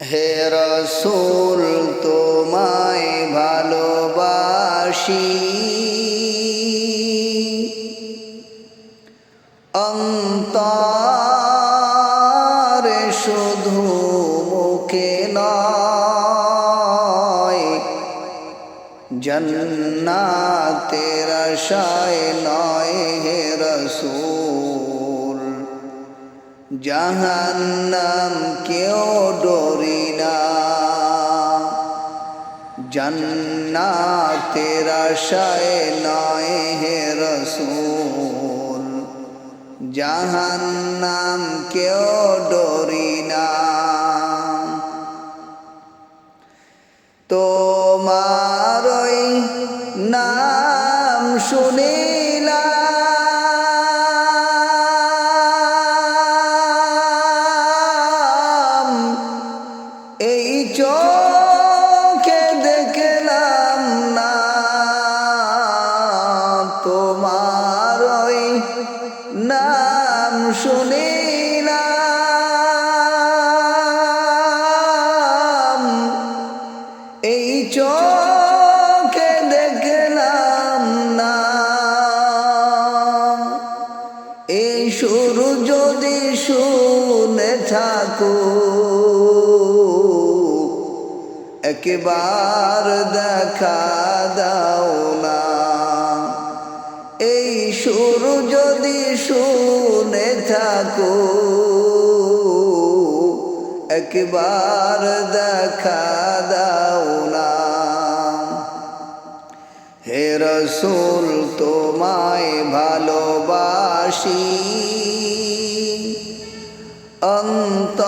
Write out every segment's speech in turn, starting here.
হে রসুল তোমায় ভালোবাসি। অন্তরে শুধু মুখে নয় জন্নাতের আশায় নয় জাহান্নাম কেউ ডরি না। জন্নাতের আশায় নয় হে রসুল। জাহান্নাম কেউ ডরি না। তোমার ওই নাম শুনিলাম নাম শুনিলাম। এই চোখে দেখলাম না। এই সুর যদি শুনে থাকো একবার দেখা দাও যদি শুনে থাকো। একবার দেখা দাও না। হে রসুল তোমায় ভালোবাসি। অন্তরে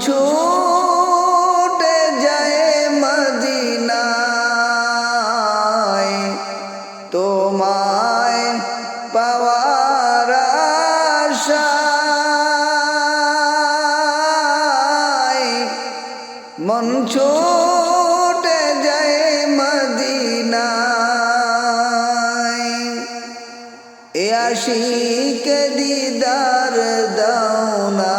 ছুটে যায় মদিনায় তোমায় পাওয়ার আশায় মন ছুটে যায় মদিনায় এ আশিক দিদার দাও না